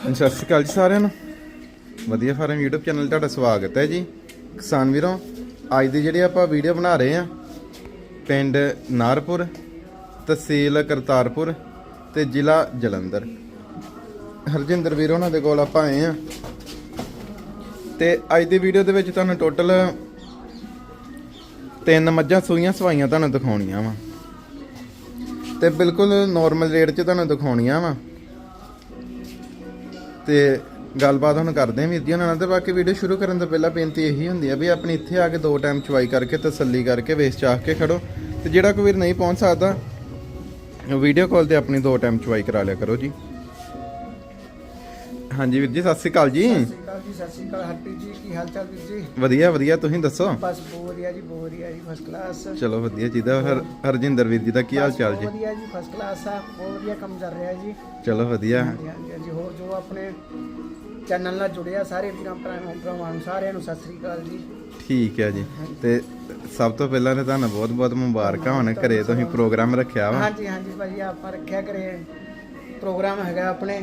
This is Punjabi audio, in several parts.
ਸਤਿ ਸ਼੍ਰੀ ਅਕਾਲ ਜੀ ਸਾਰਿਆਂ ਨੂੰ। ਵਧੀਆ ਫਾਰਮ YouTube ਚੈਨਲ ਤੁਹਾਡਾ ਸਵਾਗਤ ਹੈ ਜੀ। ਕਿਸਾਨ ਵੀਰੋ, ਅੱਜ ਦੀ ਜਿਹੜੀ ਆਪਾਂ ਵੀਡੀਓ ਬਣਾ ਰਹੇ ਆ ਪਿੰਡ ਨਾਰਪੁਰ, ਤਹਿਸੀਲ ਕਰਤਾਰਪੁਰ ਤੇ ਜ਼ਿਲ੍ਹਾ ਜਲੰਧਰ। ਹਰਜਿੰਦਰ ਵੀਰ ਉਹਨਾਂ ਦੇ ਕੋਲ ਆਪਾਂ ਆਏ ਆ ਤੇ ਅੱਜ ਦੀ ਵੀਡੀਓ ਦੇ ਵਿੱਚ ਤੁਹਾਨੂੰ ਟੋਟਲ ਤਿੰਨ ਮੱਝਾਂ, ਸੂਈਆਂ, ਸਵਾਈਆਂ ਤੁਹਾਨੂੰ ਦਿਖਾਉਣੀਆਂ ਵਾ। ਤੇ ਬਿਲਕੁਲ ਨਾਰਮਲ ਰੇਟ 'ਚ ਤੁਹਾਨੂੰ ਦਿਖਾਉਣੀਆਂ ਵਾ। ਤੇ ਗੱਲਬਾਤ ਹੁਣ ਕਰਦੇ ਹਾਂ ਵੀਰ ਜੀ ਉਹਨਾਂ ਨਾਲ ਤੇ, ਬਾਕੀ ਵੀਡੀਓ ਸ਼ੁਰੂ ਕਰਨ ਤੋਂ ਪਹਿਲਾਂ ਬੇਨਤੀ ਇਹੀ ਹੁੰਦੀ ਆ ਵੀ ਆਪਣੀ ਇੱਥੇ ਆ ਕੇ ਦੋ ਟਾਈਮ ਚਵਾਈ ਕਰਕੇ ਤਸੱਲੀ ਕਰਕੇ ਵੇਸ ਚਾਹ ਕੇ ਖੜੋ। ਤੇ ਜਿਹੜਾ ਕੋਈ ਵੀਰ ਨਹੀਂ ਪਹੁੰਚ ਸਕਦਾ ਵੀਡੀਓ ਕਾਲ ਤੇ ਆਪਣੀ ਦੋ ਟਾਈਮ ਚਵਾਈ ਕਰਾ ਲਿਆ ਕਰੋ ਜੀ। ਹਾਂਜੀ ਵੀਰ ਜੀ, ਸਤਿ ਸ਼੍ਰੀ ਅਕਾਲ ਜੀ। ਅਕਾਲ ਜੀ ਸਤਿ ਸ਼੍ਰੀ ਅਕਾਲ ਹਰਪ੍ਰੀਤ ਜੀ ਕੀ ਹਾਲ ਚਾਲ ਵੀਰ ਜੀ? ਵਧੀਆ ਵਧੀਆ ਤੁਸੀਂ ਦੱਸੋ? ਬਸ ਵਧੀਆ ਜੀ ਵਧੀਆ ਜੀ ਫਸਟ ਕਲਾਸ ਚਲੋ ਵਧੀਆ ਜੀ ਦਾ ਹਰ ਹਰਜਿੰਦਰ ਵੀਰ ਜੀ ਦਾ ਕੀ ਹਾਲ ਚਾਲ ਜੀ? ਵਧੀਆ ਜੀ ਫਸਟ ਕਲਾਸ ਆ ਬਹੁਤ ਵਧੀਆ ਕੰਮ ਚੱਲ ਰਿਹਾ ਜੀ। ਚਲੋ ਵਧੀਆ। ਹਾਂਜੀ ਹਾਂਜੀ ਹਾਂਜੀ ਹੋਰ ਜੋ ਆਪਣੇ ਚੈਨਲ ਨਾਲ ਜੁੜਿਆ ਸਾਰੇ ਵੀਰਾਂ ਭਰਾਵਾਂ ਭਰਾਵਾਂ ਨੂੰ ਸਾਰਿਆਂ ਨੂੰ ਸਤਿ ਸ਼੍ਰੀ ਅਕਾਲ ਜੀ। ਠੀਕ ਹੈ ਜੀ। ਤੇ ਸਭ ਤੋਂ ਪਹਿਲਾਂ ਤਾਂ ਤੁਹਾਨੂੰ ਬਹੁਤ ਬਹੁਤ ਮੁਬਾਰਕਾਂ ਹੋਣ ਘਰੇ ਤੁਸੀਂ ਪ੍ਰੋਗਰਾਮ ਰੱਖਿਆ ਵਾ। ਹਾਂਜੀ ਹਾਂਜੀ ਭਾਜੀ ਆਪਾਂ ਰੱਖਿਆ ਕਰੇ ਪ੍ਰੋਗਰਾਮ ਹੈਗਾ ਆਪਣੇ।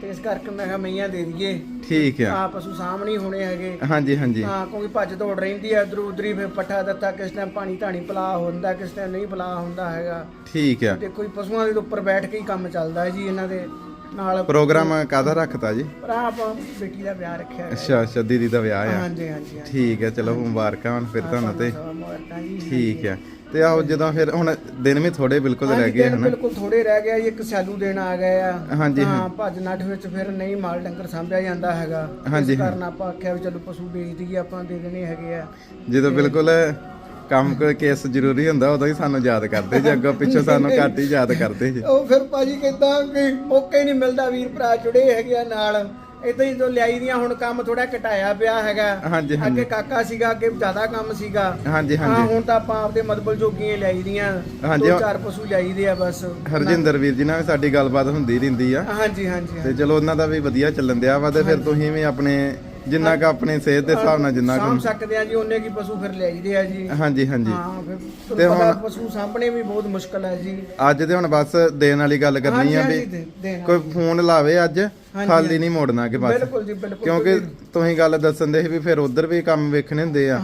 ਤੇ ਇਸ ਕਰਕੇ ਮੈਂ ਕਿਹਾ ਮਈਆਂ ਦੇ ਦਈਏ। ਠੀਕ ਆ। ਆ ਪਸ਼ੂ ਸਾਹਮਣੇ ਹੋਣੇ ਹੈਗੇ। ਹਾਂਜੀ ਹਾਂਜੀ। ਹਾਂ ਕੋਈ ਭੱਜ ਦੌੜ ਰਹਿੰਦੀ ਹੈ ਇਧਰ ਉਧਰ ਫਿਰ ਪੱਠਾ ਦਿੱਤਾ ਕਿਸ ਟਾਈਮ ਪਾਣੀ ਧਾਣੀ ਪਲਾ ਹੁੰਦਾ ਕਿਸ ਟਾਈਮ ਨਹੀਂ ਪਲਾ ਹੁੰਦਾ ਹੈਗਾ। ਠੀਕ ਆ। ਤੇ ਕੋਈ ਪਸ਼ੂਆਂ ਦੇ ਉੱਪਰ ਬੈਠ ਕੇ ਹੀ ਕੰਮ ਚੱਲਦਾ ਹੈ ਜੀ ਇਹਨਾਂ ਦੇ। ਨਾਲ ਪ੍ਰੋਗਰਾਮ ਕਾਹਦਾ ਰੱਖਤਾ ਜੀ? ਆਪਾਂ ਬੇਟੀ ਦਾ ਵਿਆਹ ਰੱਖਿਆ ਅੱਛਾ ਅੱਛਾ ਦੀਦੀ ਦਾ ਵਿਆਹ ਆ। ਹਾਂਜੀ ਹਾਂਜੀ ਹਾਂਜੀ। ਠੀਕ ਹੈ ਚਲੋ ਮੁਬਾਰਕਾਂ ਹੁਣ ਫਿਰ ਤੁਹਾਨੂੰ ਤੇ। ਸਵਾ ਮੁਬਾਰਕਾਂ ਜੀ ਠੀਕ ਹੈ। ਤੇ ਆਓ ਜਦੋਂ ਫਿਰ ਹੁਣ ਦਿਨ ਵੀ ਥੋੜੇ ਬਿਲਕੁਲ ਰਹਿ ਗਏ ਹਨਾ? ਬਿਲਕੁਲ ਥੋੜੇ ਰਹਿ ਗਿਆ ਜੀ ਇੱਕ ਸੈਲੂ ਦੇਣ ਆ ਗਏ ਆ। ਹਾਂਜੀ, ਹਾਂ। ਭੱਜ ਨੱਠ ਵਿੱਚ ਫਿਰ ਨਹੀਂ ਮਾਲ ਡੰਗਰ ਸਾਂਭਿਆ ਜਾਂਦਾ ਹੈਗਾ। ਹਾਂਜੀ, ਇਸ ਕਾਰਨ ਆਪਾਂ ਆਖਿਆ ਵੀ ਚਲੋ ਪਸ਼ੂ ਵੇਚ ਦਈਏ ਆਪਾਂ ਦੇ ਦੇਣੇ ਹੈਗੇ ਆ। ਜਦੋਂ ਬਿਲਕੁਲ ਕੰਮ ਕੋਈ ਕੇਸ ਜ਼ਰੂਰੀ ਹੁੰਦਾ ਉਦੋਂ ਹੀ ਸਾਨੂੰ ਯਾਦ ਕਰਦੇ ਜੀ ਅੱਗੋਂ ਪਿੱਛੋਂ ਸਾਨੂੰ ਘੱਟ ਹੀ ਯਾਦ ਕਰਦੇ ਜੀ। ਉਹ ਫਿਰ ਭਾਜੀ ਕਹਿੰਦਾ ਕਿ ਮੌਕੇ ਨਹੀਂ ਮਿਲਦਾ ਵੀਰ ਭਰਾ ਜੁੜੇ ਹੈਗੇ ਆ ਨਾਲ। ਇਦਾਂ ਹੀ ਜੋ ਲਿਆਈ ਦੀਆਂ ਹੁਣ ਕੰਮ ਥੋੜਾ ਘਟਾਇਆ ਪਿਆ ਹੈਗਾ। ਹਾਂਜੀ ਹਾਂਜੀ। ਅੱਗੇ ਕਾਕਾ ਸੀਗਾ ਅੱਗੇ ਜ਼ਿਆਦਾ ਕੰਮ ਸੀਗਾ। ਹਾਂਜੀ ਹਾਂ ਹਾਂਜੀ। ਹੁਣ ਤਾਂ ਆਪਾਂ ਆਪਦੇ ਮਦਬਲ ਜੋਗੀਆਂ ਲਿਆਈ ਦੀਆਂ। ਹਾਂਜੀ, ਦੋ ਉਹ- ਚਾਰ ਪਸ਼ੂ ਲਿਆਈਦੇ ਆ ਬਸ। ਹਰਜਿੰਦਰ ਵੀਰ ਜੀ ਨਾਲ ਵੀ ਸਾਡੀ ਗੱਲਬਾਤ ਹੁੰਦੀ ਰਹਿੰਦੀ ਆ। ਹਾਂਜੀ ਹਾਂਜੀ ਤੇ ਚਲੋ ਉਹਨਾਂ ਦਾ ਵੀ ਵਧੀਆ ਚੱਲਣ ਦਿਆ ਵਾ ਤੇ ਫਿਰ ਤੁਸੀਂ ਵੀ ਆਪਣੇ ਜਿੰਨਾ ਕ ਆਪਣੀ ਸਿਹਤ ਦੇ ਹਿਸਾਬ ਨਾਲ ਜਿੰਨਾ ਸਾਂਭ ਕੁ ਸਕਦੇ ਆ ਜੀ ਉਹਨੇ ਕੀ ਪਸ਼ੂ ਫਿਰ ਲਿਆਈਦੇ ਆ ਜੀ। ਹਾਂਜੀ ਹਾਂਜੀ। ਹਾਂ ਫਿਰ ਤੇ ਹੁਣ- ਪਸ਼ੂ ਸਾਂਭਣੇ ਵੀ ਬਹੁਤ ਮੁਸ਼ਕਲ ਹੈ ਜੀ। ਅੱਜ ਤੇ ਹੁਣ ਬਸ ਦੇਣ ਵਾਲੀ ਗੱਲ ਕਰਨੀ ਆ ਵੀ ਕੋਈ ਫੋਨ ਲਾਵੇ ਅੱਜ ਖਾਲੀ ਨਹੀਂ ਮੋੜਨਾ ਕਿ ਬਸ। ਬਿਲਕੁਲ ਜੀ ਬਿਲਕੁਲ। ਕਿਉਂਕਿ ਤੁਸੀਂ ਗੱਲ ਦੱਸਣ ਦੇ ਸੀ ਵੀ ਫਿਰ ਉਧਰ ਵੀ ਕੰਮ ਵੇਖਣੇ ਹੁੰਦੇ ਆ।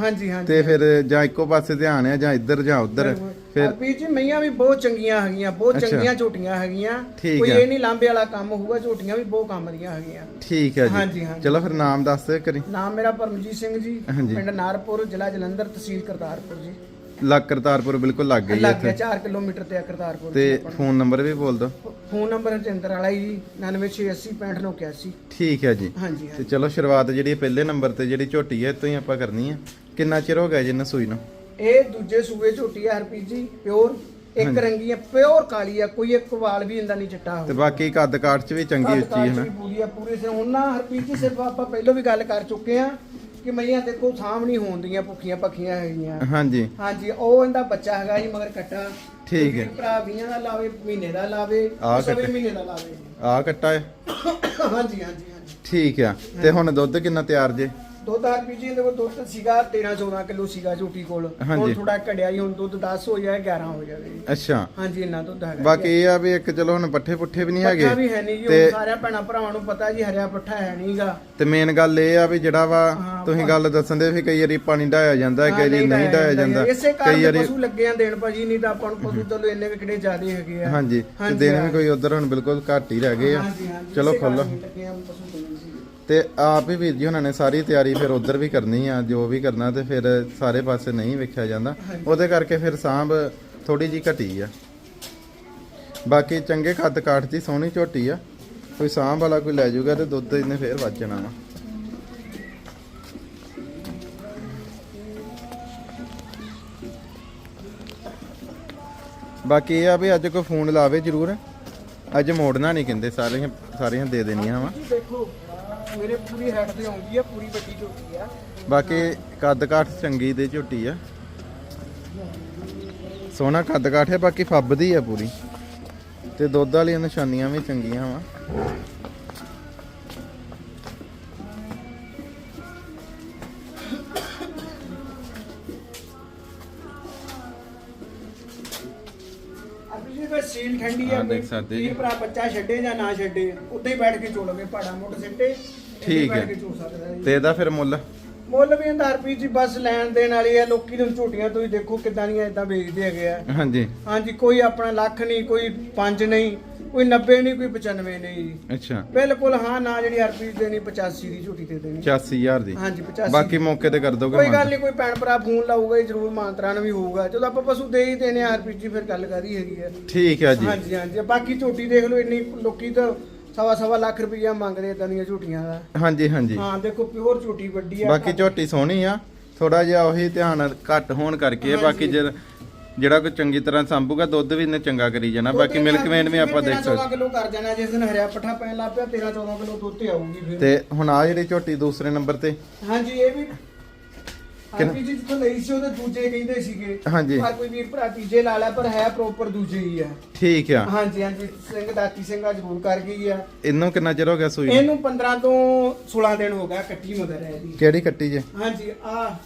ਤੇ ਫਿਰ ਜਾਂ ਇੱਕੋ ਪਾਸੇ ਧਿਆਨ ਆ ਜਾਂ ਇੱਧਰ ਜਾਂ ਉੱਧਰ। ਫਿਰ ਹਰਪ੍ਰੀਤ ਜੀ ਮਈਆਂ ਵੀ ਬਹੁਤ ਚੰਗੀਆਂ ਹੈਗੀਆਂ ਬਹੁਤ ਅੱਛਾ। ਚੰਗੀਆਂ ਝੋਟੀਆਂ ਹੈਗੀਆਂ। ਠੀਕ ਕੋਈ ਹੈ। ਇਹ ਨਹੀਂ ਲਾਂਬੇ ਵਾਲਾ ਕੰਮ ਹੋਊਗਾ ਝੋਟੀਆਂ ਵੀ ਬਹੁਤ ਕੰਮ ਦੀਆਂ ਹੈਗੀਆਂ। ਠੀਕ ਹੈ ਹਾਂਜੀ, ਜੀ। ਹਾਂਜੀ। ਚਲੋ ਫਿਰ ਨਾਮ ਦੱਸ ਦਿਓ ਕਰੀ ਨਾਮ ਮੇਰਾ ਪਰਮਜੀਤ ਸਿੰਘ ਜੀ ਹਾਂਜੀ। ਪਿੰਡ ਨਾਰਪੁਰ ਜ਼ਿਲ੍ਹਾ ਜਲੰਧਰ ਤਹਿਸੀਲ ਕਰਤਾਰਪੁਰ ਜੀ। ਲੱਕ ਕਰਤਾਰਪੁਰ ਬਿਲਕੁਲ ਲੱਗ ਗਈ ਲੱਗ ਗਿਆ ਇੱਥੇ 4 ਕਿਲੋਮੀਟਰ ਤੇ ਆ ਕਰਤਾਰਪੁਰ ਤੇ ਜੀ। ਫੋਨ ਨੰਬਰ ਵੀ ਬੋਲ ਦਿਓ। ਫੋਨ ਨੰਬਰ ਰਜਿੰਦਰ ਵਾਲਾ ਜੀ 9968065981 ਠੀਕ ਹੈ ਜੀ। ਹਾਂਜੀ ਤੇ ਹਾਂਜੀ ਚਲੋ ਸ਼ੁਰੂਆਤ ਜਿਹੜੀ ਪਹਿਲੇ ਨੰਬਰ ਤੇ ਜਿਹੜੀ ਝੋਟੀ ਹੈ ਇਹ ਤੋਂ ਹੀ ਆਪਾਂ ਕਰਨੀ ਹੈ ਕਿੰਨਾ ਚਿਰ ਹੋ ਗਿਆ ਜੀ ਇਹਨੂੰ ਸੂਈ ਨੂੰ? ਇਹ ਦੂਜੇ ਸੂਏ ਝੋਟੀ ਆ ਹਰਪ੍ਰੀਤ ਜੀ ਪਿਓਰ। ਇੱਕ ਰੰਗੀ ਆ ਪਿਓਰ ਕਾਲੀ ਆ ਕੋਈ ਇੱਕ ਵਾਲ ਵੀ ਇੰਦਾ ਨਹੀਂ ਚਿੱਟਾ ਤੇ ਬਾਕੀ ਕੱਦ ਕਾਠ ਚ ਵੀ ਚੰਗੀ ਉੱਚੀ ਹੈ ਨਾ। ਪੂਰੀ ਆ ਪੂਰੇ ਸੇ ਉਹਨਾਂ ਹਰਪ੍ਰੀਤ ਜੀ ਸਿਰਫ ਆਪਾਂ ਪਹਿਲਾਂ ਵੀ ਗੱਲ ਕਰ ਚੁੱਕੇ ਆ ਕਿ ਮਈਆਂ ਦੇਖੋ ਸਾਹਮਣੀ ਹੋਣਦੀਆਂ ਭੁੱਖੀਆਂ ਪੱਖੀਆਂ ਹੈਗੀਆਂ। ਹਾਂਜੀ। ਹਾਂਜੀ ਉਹ ਇਹਦਾ ਬੱਚਾ ਹੈਗਾ ਜੀ ਮਗਰ ਕੱਟਾ। ਠੀਕ ਹੈ। ਭਰਾ 20 ਦਾ ਲਾਵੇ ਮਹੀਨੇ ਦਾ ਲਾਵੇ ਆਹ ਸਵੇ ਕੱਟੇ। ਮਹੀਨੇ ਦਾ ਲਾਵੇ। ਆ ਕੱਟਾ ਹੈ। ਹਾਂਜੀ ਹਾਂਜੀ ਹਾਂਜੀ। ਠੀਕ ਆ। ਤੇ ਹੁਣ ਦੁੱਧ ਕਿੰਨਾ ਤਿਆਰ ਜੇ? ਦੁੱਧ ਹਰਪ੍ਰੀਤ ਜੀ ਇਹਦੇ ਕੋਲ ਦੁੱਧ ਸੀਗਾ 13 14 ਕਿਲੋ ਸੀਗਾ ਝੋਟੀ ਕੋਲ। ਹਾਂਜੀ। ਹੁਣ ਥੋੜਾ ਘੜਿਆ ਜੀ ਹੁਣ ਦੁੱਧ 10 ਹੋ ਜਾਏ 11 ਹੋ ਜਾਵੇ। ਜੀ। ਅੱਛਾ। ਹਾਂਜੀ ਇੰਨਾ ਦੁੱਧ ਹੈਗਾ। ਬਾਕੀ ਇਹ ਆ ਵੀ ਇੱਕ ਚਲੋ ਹੁਣ ਪੱਠੇ ਪੁੱਠੇ ਵੀ ਨਹੀਂ ਪੱਠਾ ਹੈਗੇ ਵੀ ਹੈ ਨਹੀਂ ਜੀ ਤੇ- ਸਾਰਿਆਂ ਭੈਣਾਂ ਭਰਾਵਾਂ ਨੂੰ ਪਤਾ ਜੀ ਹਰਿਆ ਪੱਠਾ ਹੈ ਨਹੀਂਗਾ ਤੇ ਮੇਨ ਗੱਲ ਇਹ ਆ ਵੀ ਜਿਹੜਾ ਵਾ ਹਾਂ, ਤੁਸੀਂ ਗੱਲ ਦੱਸਣ ਦੇ ਵੀ ਕਈ ਵਾਰੀ ਪਾਣੀ ਢਾਇਆ ਜਾਂਦਾ ਕਈ ਵਾਰੀ ਨਹੀਂ ਢਾਇਆ ਜਾਂਦਾ। ਇਸੇ ਕਈ ਕਾਰਨ ਵਾਰੀ ਪਸ਼ੂ ਲੱਗੇ ਆ ਦੇਣ ਭਾਜੀ ਨਹੀਂ ਤਾਂ ਆਪਾਂ ਨੂੰ ਪਸ਼ੂ ਚਲੋ ਇੰਨੇ ਵੀ ਕਿਹੜੇ ਜ਼ਿਆਦੇ ਹੈਗੇ ਆ। ਹਾਂਜੀ ਤੇ ਹਾਂਜੀ, ਦਿਨ ਵੀ। ਕੋਈ ਉਧਰ ਹੁਣ ਬਿਲਕੁਲ ਘੱਟ ਹੀ ਰਹਿ ਗਏ ਆ। ਹਾਂਜੀ, ਹਾਂਜੀ, ਚਲੋ ਇਸੇ ਕਾਰਨ ਖੋਲੋ। ਹੀ ਲੱਗੇ ਆ ਪਸ਼ੂ। ਦੇਣ ਸੀ। ਤੇ ਆਪ ਹੀ ਵੀਰ ਜੀ ਉਹਨਾਂ ਨੇ ਸਾਰੀ ਤਿਆਰੀ ਫਿਰ ਉਧਰ ਵੀ ਕਰਨੀ ਆ ਜੋ ਵੀ ਕਰਨਾ ਤੇ ਫਿਰ ਸਾਰੇ ਪਾਸੇ ਨਹੀਂ ਵੇਖਿਆ ਜਾਂਦਾ। ਉਹਦੇ ਕਰਕੇ ਫਿਰ ਸਾਂਭ ਥੋੜੀ ਜੀ ਘਟੀ ਆ। ਬਾਕੀ ਚੰਗੇ ਕੱਦ ਕਾਠ ਦੀ ਸੋਹਣੀ ਝੋਟੀ ਆ ਕੋਈ ਸਾਂਭ ਵਾਲਾ ਕੋਈ ਲੈ ਜਾਊਗਾ ਤੇ ਦੁੱਧ ਇਹਨੇ ਫੇਰ ਵੱਜ ਜਾਣਾ ਵਾ। ਬਾਕੀ ਇਹ ਆ ਵੀ ਅੱਜ ਕੋਈ ਫੋਨ ਲਾਵੇ ਜ਼ਰੂਰ ਅੱਜ ਮੋੜਨਾ ਨਹੀਂ ਕਹਿੰਦੇ ਸਾਰੀਆਂ ਸਾਰੀਆਂ ਦੇ ਦੇਣੀਆਂ ਵਾ। ਮੇਰੇ ਪੂਰੀ ਹੈਡ ਤੇ ਆਉਂਦੀ ਆ ਪੂਰੀ ਵੱਡੀ ਝੋਟੀ ਆ। ਬਾਕੀ ਕੱਦ ਕਾਠ ਚੰਗੀ ਦੇ ਝੋਟੀ ਆ। ਸੋਹਣਾ ਕੱਦ ਕਾਠ ਹੈ ਬਾਕੀ ਫੱਬਦੀ ਆ ਪੂਰੀ। ਤੇ ਦੁੱਧ ਵਾਲੀਆਂ ਨਿਸ਼ਾਨੀਆਂ ਵੀ ਚੰਗੀਆਂ ਵਾ। ਸੀਲ ਠੰਡੀ ਆ ਹਾਂ, ਦੇਖ ਸਕਦੇ ਜੀ। ਵੀਰ ਭਰਾ ਬੱਚਾ ਛੱਡੇ ਜਾਂ ਨਾ ਛੱਡੇ? ਉੱਤੇ ਹੀ ਬੈਠ ਕੇ ਚੋਲਵੇ ਪਾੜਾ ਮੋਟਰ ਸਿੱਟੇ। ਠੀਕ ਹੈ। ਤੇ ਇਹਦਾ ਫਿਰ ਮੁੱਲ? ਮੁੱਲ ਵੀ ਇਹਦਾ ਰੁਪਏ ਜੀ ਬਸ ਲੈਣ ਦੇਣ ਵਾਲੀ ਆ ਲੋਕੀ ਨੂੰ ਝੋਟੀਆਂ ਤੁਸੀਂ ਦੇਖੋ ਕਿਦਾਂ ਦੀਆਂ ਇਦਾਂ ਵੇਚਦੇ ਹੈਗੇ ਆ। ਹਾਂਜੀ। ਹਾਂਜੀ ਕੋਈ ਆਪਣਾ ਲੱਖ ਨਹੀਂ ਕੋਈ 5 ਨਹੀਂ ਕੋਈ 90 ਨਹੀਂ ਕੋਈ 95 ਨਹੀਂ ਜੀ। ਅੱਛਾ। ਬਿਲਕੁਲ ਹਾਂ ਨਾ ਜਿਹੜੀ ਹਰਪ੍ਰੀਤ ਦੇਣੀ 85 ਦੀ ਝੋਟੀ ਤੇ ਦੇਣੀ। 84000 ਦੀ। ਹਾਂਜੀ 85 ਬਾਕੀ ਮੌਕੇ ਤੇ ਕਰ ਦੋਗੇ ਕੋਈ ਗੱਲ ਨਹੀਂ ਕੋਈ ਭੈਣ ਭਰਾ ਫੋਨ ਲਾਊਗਾ ਜੀ ਜ਼ਰੂਰ ਮਾਨਤਰਾਨ ਵੀ ਹੋਊਗਾ। ਜਦੋਂ ਆਪਾਂ ਪਸ਼ੂ ਦੇ ਹੀ ਦੇਣੇ ਆ ਹਰਪ੍ਰੀਤ ਜੀ ਫਿਰ ਗੱਲ ਕਰੀ ਹੈਗੀ ਆ। ਠੀਕ ਹੈ ਜੀ। ਹਾਂਜੀ ਹਾਂਜੀ ਬਾਕੀ ਝੋਟੀ ਦੇਖ ਲਓ ਇੰਨੀ ਲੋਕੀ ਤਾਂ ਸਵਾ ਸਵਾ ਲੱਖ ਰੁਪਈਆ ਮੰਗਦੇ ਇਦਾਂ ਦੀਆਂ ਝੋਟੀਆਂ ਦਾ। ਹਾਂਜੀ ਹਾਂਜੀ। ਹਾਂ ਦੇਖੋ ਪਿਓਰ ਝੋਟੀ ਵੱਡੀ ਆ। ਬਾਕੀ ਝੋਟੀ ਸੋਹਣੀ ਆ। ਥੋੜਾ ਜਿਹਾ ਉਹੀ ਧਿਆਨ ਘੱਟ ਹੋਣ ਕਰਕੇ। ਬਾਕੀ ਜੇ ਜਿਹੜਾ ਕੋਈ ਚੰਗੀ ਤਰ੍ਹਾਂ ਸੰਭੂਗਾ ਦੁੱਧ ਵੀ ਇਹਨੇ ਚੰਗਾ ਕਰੀ ਜਾਣਾ। ਬਾਕੀ ਮਿਲਕ ਵੇਨ ਵੀ ਆਪਾਂ ਦੇਖ। 14 ਸਕਦੇ ਕਿਲੋ ਕਰ ਜਾਣਾ ਜਿਸ ਦਿਨ ਹਰਿਆ ਪੱਠਾ ਪੈਣ ਲੱਗ ਪਿਆ 13 14 ਕਿਲੋ ਦੁੱਧ ਤੇ ਆਊਗੀ ਫਿਰ। ਤੇ ਹੁਣ ਆ ਜਿਹੜੀ ਝੋਟੀ ਦੂਸਰੇ ਨੰਬਰ ਤੇ। ਹਾਂਜੀ ਇਹ ਵੀ ਹਾਂਜੀ ਜੀ ਜਿੱਥੋਂ ਲਈ ਸੀ ਉਹਦੇ ਦੂਜੇ ਕਹਿੰਦੇ ਸੀਗੇ ਹਾਂਜੀ। ਪਰ ਕੋਈ ਵੀਰ ਭਰਾ ਤੀਜੇ ਲਾ ਲਿਆ ਪਰ ਹੈ ਪ੍ਰੋਪਰ ਦੂਜੇ ਹੀ ਆ। ਠੀਕ ਆ। ਹਾਂਜੀ ਹਾਂਜੀ ਸਿੰਘ ਦਾਤੀ ਸਿੰਘਾ ਜ਼ਰੂਰ ਕਰ ਗਈ ਆ। ਇਹਨੂੰ ਕਿੰਨਾ ਚਿਰ ਹੋ ਗਿਆ ਸੂਈ ਨੂੰ? ਇਹਨੂੰ 15 ਤੋਂ 16 ਦਿਨ ਹੋ ਗਿਆ ਕੱਟੀ ਮਗਰ ਹੈ ਇਹਦੀ ਕਿਹੜੀ ਕੱਟੀ ਜੇ? ਹਾਂਜੀ ਆ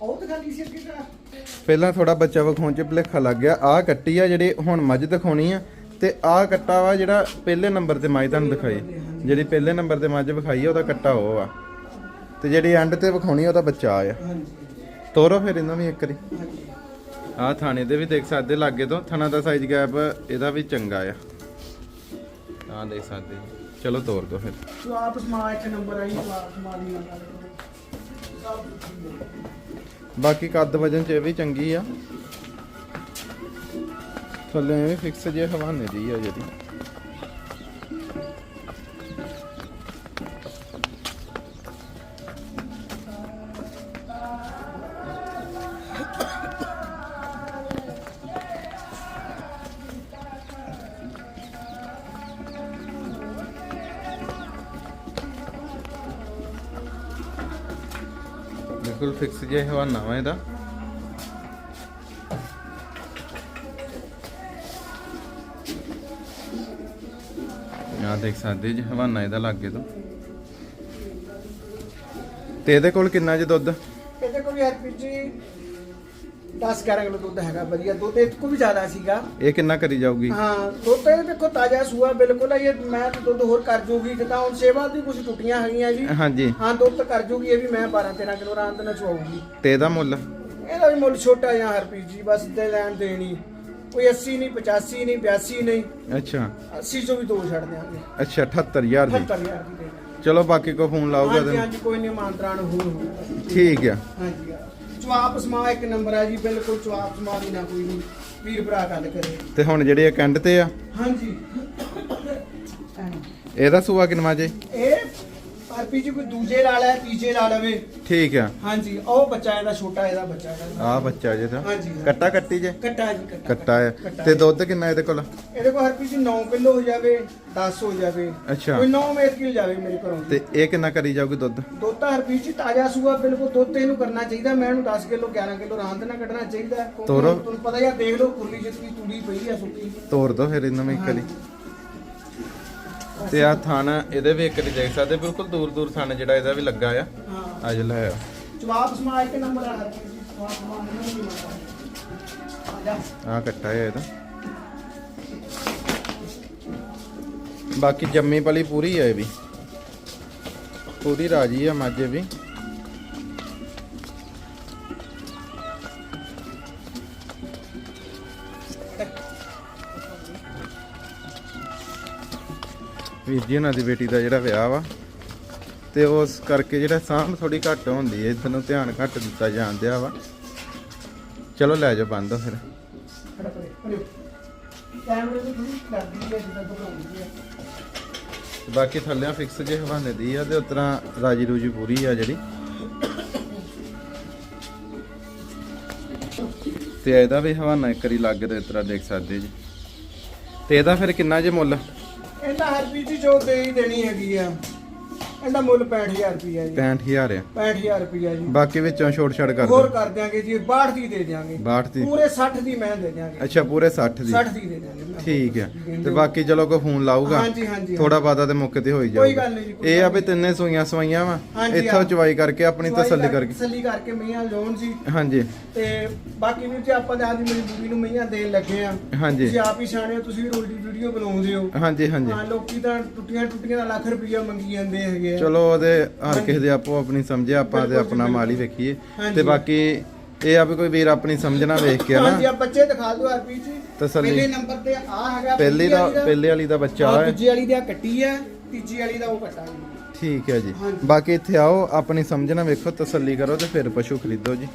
ਉਹ ਤਾਂ ਖਾਲੀ ਸੀ ਅੱਗੇ ਤਾਂ। ਪਹਿਲਾਂ ਥੋੜਾ ਬੱਚਾ ਵਿਖਾਉਣ ਚ ਭੁਲੇਖਾ ਲੱਗ ਗਿਆ। ਆ ਕੱਟੀ ਆ ਜਿਹੜੀ ਹੁਣ ਮੱਝ ਦਿਖਾਉਣੀ ਆ ਤੇ ਆ ਕੱਟਾ ਵਾ ਜਿਹੜਾ ਪਹਿਲੇ ਨੰਬਰ ਤੇ ਮੱਝ ਤੁਹਾਨੂੰ ਦਿਖਾਈ। ਜਿਹੜੀ ਪਹਿਲੇ ਨੰਬਰ ਤੇ ਮੱਝ ਵਿਖਾਈ ਆ ਉਹਦਾ ਕੱਟਾ ਉਹ ਆ। ਤੇ ਜਿਹੜੀ ਐਂਡ ਤੇ ਵਿਖਾਉਣੀ ਉਹਦਾ ਬੱਚਾ ਆ ਹਾਂਜੀ। ਤੋਰੋ ਫਿਰ ਇਹਨਾਂ ਵੀ ਇੱਕ ਵਾਰੀ। ਹਾਂਜੀ। ਆ ਥਾਣੇ ਦੇ ਵੀ ਦੇਖ ਸਕਦੇ ਲਾਗੇ ਤੋਂ ਥਣਾ ਦਾ ਸਾਈਜ਼ ਗੈਪ ਇਹਦਾ ਵੀ ਚੰਗਾ ਆ। ਆ ਦੇਖ ਸਕਦੇ। ਚਲੋ ਤੋਰ ਦੋ ਫਿਰ। ਤੋ ਆਪ ਸਮਾ ਇੱਕ ਨੰਬਰ ਆਈ ਤੋ ਆਪ ਸਮਾ ਦੀ ਨਾਲ ਸਭ ਕੁਛ ਹੀ ਹੈ। ਬਾਕੀ ਕੱਦ ਵਜਨ ਚ ਇਹ ਵੀ ਚੰਗੀ ਆ। ਥੱਲੇ ਵੀ ਫਿਕਸ ਜੇ ਹਵਾਨੇ ਦੀ ਆ ਜਿਹੜੀ। ਬਿਲਕੁਲ ਫਿਕਸ ਜੇ ਹਵਾਨਾ ਵਾ ਇਹਦਾ। ਆ ਦੇਖ ਸਕਦੇ ਜੀ ਹਵਾਨਾ ਇਹਦਾ ਲੱਗੇ ਤੋਂ। ਤੇ ਇਹਦੇ ਕੋਲ ਕਿੰਨਾ ਜੇ ਦੁੱਧ? ਇਹਦੇ ਕੋਲ ਵੀ ਹਰਪ੍ਰੀਤ 10 11 ਕਿਲੋ ਦੁੱਧ ਹੈਗਾ ਵਧੀਆ ਦੁੱਧ ਇਹ ਤੋਂ ਵੀ ਜ਼ਿਆਦਾ ਸੀਗਾ। ਇਹ ਕਿੰਨਾ ਕਰੀ ਜਾਊਗੀ? ਹਾਂ ਦੁੱਧ ਇਹ ਦੇਖੋ ਤਾਜ਼ਾ ਸੂਆ ਬਿਲਕੁਲ ਆ ਇਹ ਮੈਂ ਤਾਂ ਦੁੱਧ ਹੋਰ ਕਰ ਜੂਗੀ ਜਿੱਦਾਂ ਹੁਣ ਸੇਵਾ ਦੀ ਕੁਝ ਟੁੱਟੀਆਂ ਹੈਗੀਆਂ ਜੀ। ਹਾਂਜੀ। ਹਾਂ ਦੁੱਧ ਕਰ ਜੂਗੀ ਇਹ ਵੀ ਮੈਂ 12 13 ਕਿਲੋ ਆਰਾਮ ਦੇ ਨਾਲ ਚਵਾਉਗੀ ਤੇ ਇਹਦਾ ਮੁੱਲ? ਇਹਦਾ ਵੀ ਮੁੱਲ ਛੋਟਾ ਜਿਹਾ ਹਰਪ੍ਰੀਤ ਜੀ ਬਸ ਦੇ ਲੈਣ ਦੇਣੀ ਕੋਈ 80 ਨਹੀਂ 85 ਨਹੀਂ 82 ਨਹੀਂ। ਅੱਛਾ। 80 ਚੋਂ ਵੀ ਦੋ ਛੱਡ ਦਿਆਂਗੇ। ਅੱਛਾ 78000 ਦੀ। 78000 ਦੀ ਦੇ ਚਲੋ ਬਾਕੀ ਕੋ ਫੋਨ ਲਾਊਗਾ ਹਾਂਜੀ ਤੇ। ਹਾਂਜੀ ਕੋਈ ਨਹੀਂ ਮਾਨਤਰਾਣ ਹੋਊਗਾ। ਠੀਕ ਆ। ਹਾਂਜੀ ਚਵਾਪ ਸਮਾ ਇੱਕ ਨੰਬਰ ਹੈ ਜੀ ਬਿਲਕੁਲ ਚਵਾਪ ਸਮਾ ਦੀ ਨਾ ਕੋਈ ਨਹੀਂ ਵੀਰ ਭਰਾ ਗੱਲ ਕਰੇ। ਤੇ ਹੁਣ ਜਿਹੜੇ ਇਹ ਕੰਡ ਤੇ ਆ? ਹਾਂਜੀ। ਇਹਦਾ ਸੂਆ ਕਿੰਨਾ ਜੇ? ਇਹ ਆਰਪੀ ਜੀ ਕੋਈ ਦੂਜੇ ਲਾ ਲੈ ਤੀਜੇ ਲਾ ਲਵੇ ਠੀਕ ਆ। ਹਾਂਜੀ ਉਹ ਬੱਚਾ ਇਹਦਾ ਛੋਟਾ ਇਹਦਾ ਬੱਚਾ ਇਹਦਾ। ਆ ਬੱਚਾ ਜੇ ਤਾਂ। ਹਾਂਜੀ ਕੱਟਾ ਕੱਟੀ ਜੇ? ਕੱਟਾ ਜੀ ਕੱਟਾ। ਕੱਟਾ ਤੇ ਹੈ। ਦੁੱਧ ਕਿੰਨਾ ਇਹਦੇ ਕੋਲ? ਇਹਦੇ ਕੋਲ ਹਰਪੀ ਜੀ 9 ਕਿਲੋ ਹੋ ਜਾਵੇ 10 ਹੋ ਜਾਵੇ। ਅੱਛਾ। ਕੋਈ 9 ਮੇਰ ਕਿਲੋ ਜਾਵੇ ਮੇਰੇ ਘਰੋਂ। ਤੇ ਇਹ ਕਿੰਨਾ ਕਰੀ ਜਾਊਗੀ ਦੁੱਧ? ਦੁੱਧ ਤਾਂ ਹਰਪੀ ਜੀ ਤਾਜ਼ਾ ਸੂਆ ਬਿਲਕੁਲ ਦੁੱਧ ਇਹਨੂੰ ਕਰਨਾ ਚਾਹੀਦਾ। ਮੈਂ ਇਹਨੂੰ 10 ਕਿਲੋ 11 ਕਿਲੋ ਆਰਾਮ ਦੇ ਨਾਲ ਕੱਢਣਾ ਚਾਹੀਦਾ। ਕਿਉਂਕਿ ਤੋਰੋ। ਤੁਹਾਨੂੰ ਪਤਾ ਹੀ ਆ ਦੇਖ ਲਓ ਕੁਰਲੀ ਜਿੱਤਕੀ ਤੂੜੀ ਪਈ ਆ ਸੁੱਕੀ। ਤੋੜ ਦੋ ਫਿਰ ਇਹਨਾਂ ਨੂੰ ਇੱਕ ਵਾਰੀ। ਤੇ ਆ ਥਣ ਇਹਦੇ ਵੀ ਇੱਕ ਵਾਰੀ ਦੇਖ ਸਕਦੇ ਬਿਲਕੁਲ ਦੂਰ ਦੂਰ ਥਣ ਜਿਹੜਾ ਇਹਦਾ ਵੀ ਲੱਗਾ ਆ। ਅੱਜ ਲੈ ਆ। ਜਵਾਬ ਸਮਾ ਇੱਕ ਨੰਬਰ ਆ ਨਹੀਂ ਆ ਕੱਟਾ ਹੈ ਇਹਦਾ। ਬਾਕੀ ਜੰਮੀ ਪਲੀ ਪੂਰੀ ਹੈ ਇਹ ਵੀ। ਪੂਰੀ ਰਾਜੀ ਆ ਮਾਝੇ ਵੀ। ਵੀਰ ਜੀ ਉਹਨਾਂ ਦੀ ਬੇਟੀ ਦਾ ਜਿਹੜਾ ਵਿਆਹ ਵਾ, ਤੇ ਉਸ ਕਰਕੇ ਜਿਹੜਾ ਸਾਂਭ ਥੋੜੀ ਘੱਟ ਹੁੰਦੀ ਹੈ, ਇਧਰ ਨੂੰ ਧਿਆਨ ਘੱਟ ਦਿੱਤਾ ਜਾਂਦਿਆ ਵਾ। ਚਲੋ ਲੈ ਜਾਓ, ਬੰਦ ਫਿਰ। ਬਾਕੀ ਥੱਲਿਆਂ ਫਿਕਸ ਜੇ ਹਵਾਨੇ ਦੀ ਆ, ਤੇ ਉਤਰਾ ਰਾਜੀ ਰੂਜੀ ਪੂਰੀ ਆ ਜਿਹੜੀ। ਤੇ ਇਹਦਾ ਵੀ ਹਵਾਨਾ ਇੱਕ ਵਾਰੀ ਲੱਗ ਇਸ ਤਰ੍ਹਾਂ ਦੇਖ ਸਕਦੇ ਜੀ। ਤੇ ਇਹਦਾ ਫਿਰ ਕਿੰਨਾ ਜੇ ਮੁੱਲ? ਇਹਦਾ ਹਰਪੀ ਜੀ ਜੋ ਦੇ ਹੀ ਦੇਣੀ ਹੈਗੀ ਆ। ਇਹਦਾ ਮੁੱਲ 65000 ਰੁਪਇਆ ਜੀ। 65000 ਆ। 65000 ਰੁਪਇਆ ਜੀ। ਬਾਕੀ ਵਿੱਚੋਂ ਛੋਟ ਛੜ ਕਰ ਹੋਰ ਦਿਓ। ਕਰ ਦਿਆਂਗੇ ਜੀ 62 ਦੀ ਦੇ ਦਿਆਂਗੇ। 62 ਦੀ। ਪੂਰੇ 60 ਦੀ ਮੈਂ ਦੇ ਦਿਆਂਗੇ। ਅੱਛਾ ਪੂਰੇ 60 ਦੀ। 60 ਦੀ ਦੇ ਦਿਆਂਗੇ ਮੈਂ। ਠੀਕ ਆ। ਤੇ ਬਾਕੀ ਚਲੋ ਕੋਈ ਫੋਨ ਲਾਊਗਾ। ਹਾਂਜੀ ਹਾਂਜੀ ਥੋੜਾ ਬਾਦਾ ਤੇ ਮੌਕੇ ਤੇ ਹੋਈ ਕੋਈ ਜਾਊਗਾ ਗੱਲ ਨਹੀਂ ਜੀ, ਕੋਈ ਇਹ ਆ ਵੀ ਤਿੰਨੇ ਸੂਈਆਂ ਸਵਾਈਆਂ ਵਾ। ਹਾਂਜੀ, ਇੱਥੋਂ ਹਾਂ। ਚਵਾਈ ਕਰਕੇ ਆਪਣੀ ਤਸੱਲੀ ਕਰ- ਕਰਕੇ। ਤਸੱਲੀ ਕਰਕੇ ਮਈਆਂ ਲੋਨ ਸੀ ਹਾਂਜੀ। ਤੇ ਬਾਕੀ ਵੀ ਜੇ ਆਪਾਂ ਤਾਂ ਆਦੀ ਮਜਬੂਰੀ ਨੂੰ ਮਈਆਂ ਦੇਣ ਲੱਗੇ ਆ। ਹਾਂਜੀ। ਤੁਸੀਂ ਆਪ ਹੀ ਸਿਆਣੇ ਹੋ ਤੁਸੀਂ ਵੀ ਰੋਲਦੀ ਵੀਡੀਓ ਬਣਾਉਂਦੇ ਹੋ। ਹਾਂਜੀ ਹਾਂਜੀ। ਹਾਂ ਲੋਕੀ ਤਾਂ ਟੁੱਟੀਆਂ ਟੁੱਟੀਆਂ ਦਾ ਲੱਖ ਰੁਪਈਆ ਮੰਗੀ ਜਾਂਦੇ ਹੈਗੇ ਆ। ਚਲੋ ਉਹਦੇ ਹਰ ਕਿਸੇ ਦੇ ਆਪੋ ਆਪਣੀ ਸਮਝੇ ਆਪਾਂ ਤੇ ਆਪਣਾ ਮਾਲ ਹੀ। ਵੇਖੀਏ। ਹਾਂਜੀ। ਤੇ ਬਾਕੀ ਇਹ ਆ ਵੀ ਕੋਈ ਵੀਰ ਆਪਣੀ ਸਮਝਣਾ ਵੇਖ ਕੇ ਹਾਂਜੀ ਨਾ ਆ ਬੱਚੇ ਦਿਖਾ ਦਿਓ ਆਰਪੀ ਜੀ। ਤਸੱਲੀ। ਪਹਿਲੇ ਨੰਬਰ ਤੇ ਆ ਹੈਗਾ ਪਹਿਲੇ ਦਾ ਪਹਿਲੇ ਵਾਲੀ ਦਾ ਬੱਚਾ ਹੈ। ਦੂਜੀ ਵਾਲੀ ਦਾ ਕੱਟੀ ਆ ਤੀਜੀ ਵਾਲੀ ਦਾ ਉਹ ਕੱਟਾ ਜੀ। ਠੀਕ ਹੈ ਜੀ। ਹਾਂਜੀ। ਬਾਕੀ ਇੱਥੇ ਆਓ ਆਪਣੀ ਸਮਝਣਾ ਵੇਖੋ ਤਸੱਲੀ ਕਰੋ ਤੇ ਫਿਰ ਪਸ਼ੂ ਖਰੀਦੋ ਜੀ।